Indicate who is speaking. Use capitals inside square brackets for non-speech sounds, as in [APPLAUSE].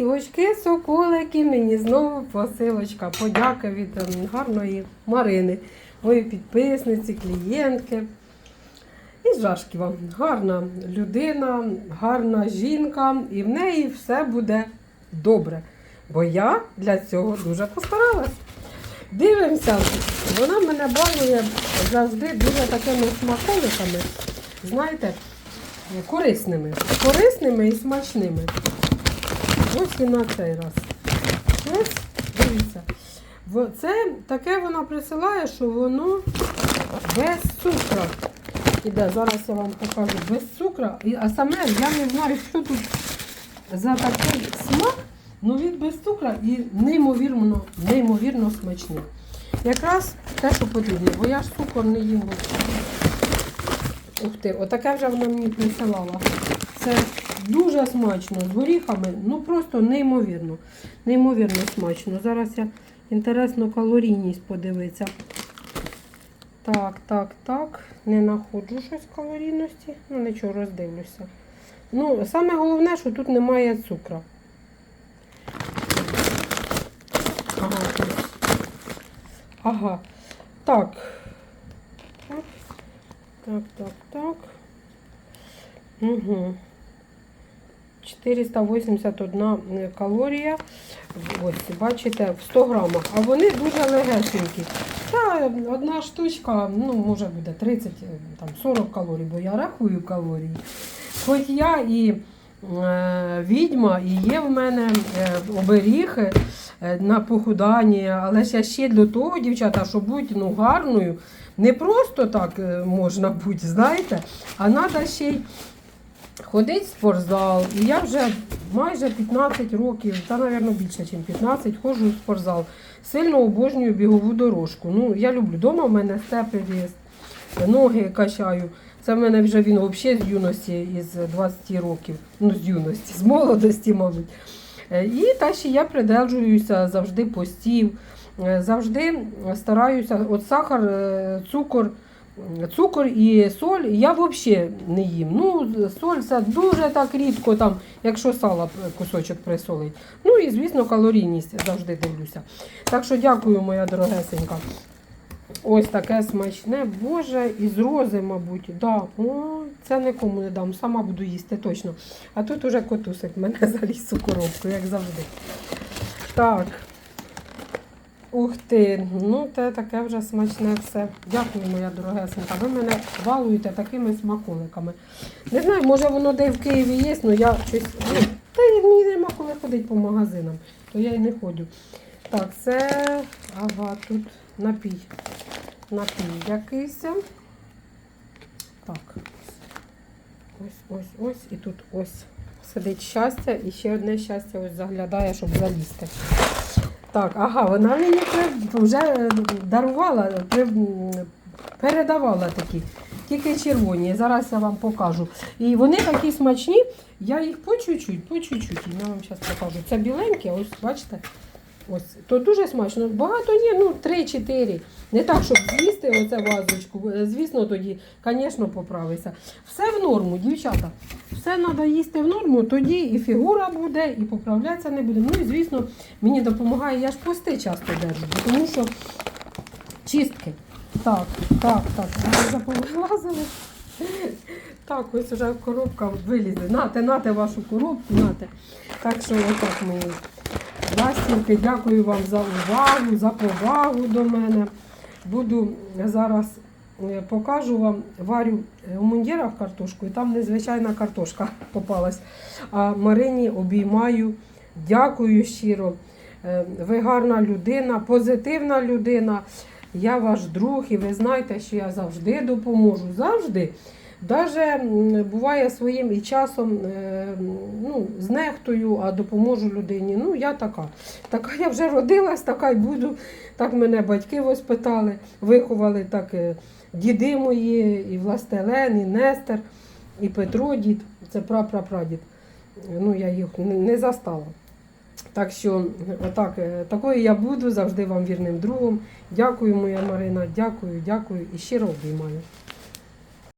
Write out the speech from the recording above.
Speaker 1: Очки, соколики, мені знову посилочка. Подяка від ем, гарної Марини, моєї підписниці, клієнтки. І Жашківа. Гарна людина, гарна жінка, і в неї все буде добре. Бо я для цього дуже постаралась. Дивимося, вона мене балує завжди дуже такими смаколиками, знаєте, корисними. Корисними і смачними. Ось і на цей раз. Ось, дивіться. Це таке вона присилає, що воно без цукру. Іде, зараз я вам покажу без цукру. А саме я не знаю, що тут за такий смак, ну він без цукру і неймовірно, неймовірно смачний. Якраз те, що потрібно, бо я ж цукор не їм. Ух ти, отаке вже вона мені присилала. Це дуже смачно з горіхами, ну просто неймовірно. Неймовірно смачно. Зараз я інтересно калорійність подивитися. Так, так, так. Не знаходжу щось калорійності. Ну нічого, роздивлюся. Ну, саме головне, що тут немає цукру. Ага. Ага. Так. Так, так, так. Угу. 481 калорія. Ось, бачите, в 100 грамах. А вони дуже легесенькі. Та одна штучка, ну, може буде 30, там, 40 калорій, бо я рахую калорії. Хоч я і е, відьма, і є в мене е, оберіги е, на похудання, але ж я ще для того, дівчата, щоб бути ну, гарною, не просто так е, можна бути, знаєте, а треба ще й ходити в спортзал. І я вже майже 15 років, та, мабуть, більше, ніж 15, ходжу в спортзал. Сильно обожнюю бігову дорожку. Ну, я люблю. Дома в мене степи є, ноги качаю. Це в мене вже він взагалі з юності, із 20 років, ну з юності, з молодості, мабуть. Е, І та ще я придержуюся завжди постів, е, завжди стараюся, от сахар, е, цукор, цукор і соль я взагалі не їм. Ну, соль це дуже так рідко, там, якщо сало кусочок присолить. Ну і, звісно, калорійність завжди дивлюся. Так що дякую, моя дорогесенька. Ось таке смачне, боже, із рози, мабуть. Да. О, це нікому не дам, сама буду їсти точно. А тут уже котусик мене [LAUGHS] заліз у коробку, як завжди. Так. Ух ти, ну це таке вже смачне все. Дякую, моя дорогесенька. Ви мене балуєте такими смаколиками. Не знаю, може воно де в Києві є, але я щось. Ну, та й мені нема коли ходити по магазинам, то я й не ходжу. Так, це. Ага, тут напій. Напій якийсь. Так. Ось, ось, ось. І тут ось сидить щастя і ще одне щастя ось заглядає, щоб залізти. Так, ага, вона мені вже е, дарувала, передавала такі, тільки червоні. Зараз я вам покажу. І вони такі смачні, я їх по чуть-чуть, по чуть-чуть. Я вам зараз покажу. Це біленькі, ось бачите. Ось, то дуже смачно. Багато ні, ну 3-4. Не так, щоб з'їсти оце вазочку. Е, Звісно, тоді, звісно, поправися. Все в норму, дівчата. Все треба їсти в норму, тоді і фігура буде, і поправлятися не буде. Ну і звісно, мені допомагає, я ж пости часто держу, тому що чистки. Так, так, так. Ми. Так, ось вже коробка вилізе. Нате, нате вашу коробку, нате. Так що отак мої ластівки. Дякую вам за увагу, за повагу до мене. Буду зараз е, покажу вам, варю е, у мундірах картошку, і там незвичайна картошка [LAUGHS] попалась. А Марині обіймаю, дякую щиро. Е, Ви гарна людина, позитивна людина. Я ваш друг, і ви знаєте, що я завжди допоможу. Завжди. Даже буває своїм і часом е, ну, знехтую, а допоможу людині. Ну, я така. Така я вже родилась, така й буду. Так мене батьки воспитали, виховали так е, діди мої, і Властелен, і Нестер, і Петро дід. Це прапрапрадід. Ну, я їх не- застала. Так що отак, е, такою я буду завжди вам вірним другом. Дякую, моя Марина, дякую, дякую і щиро обіймаю.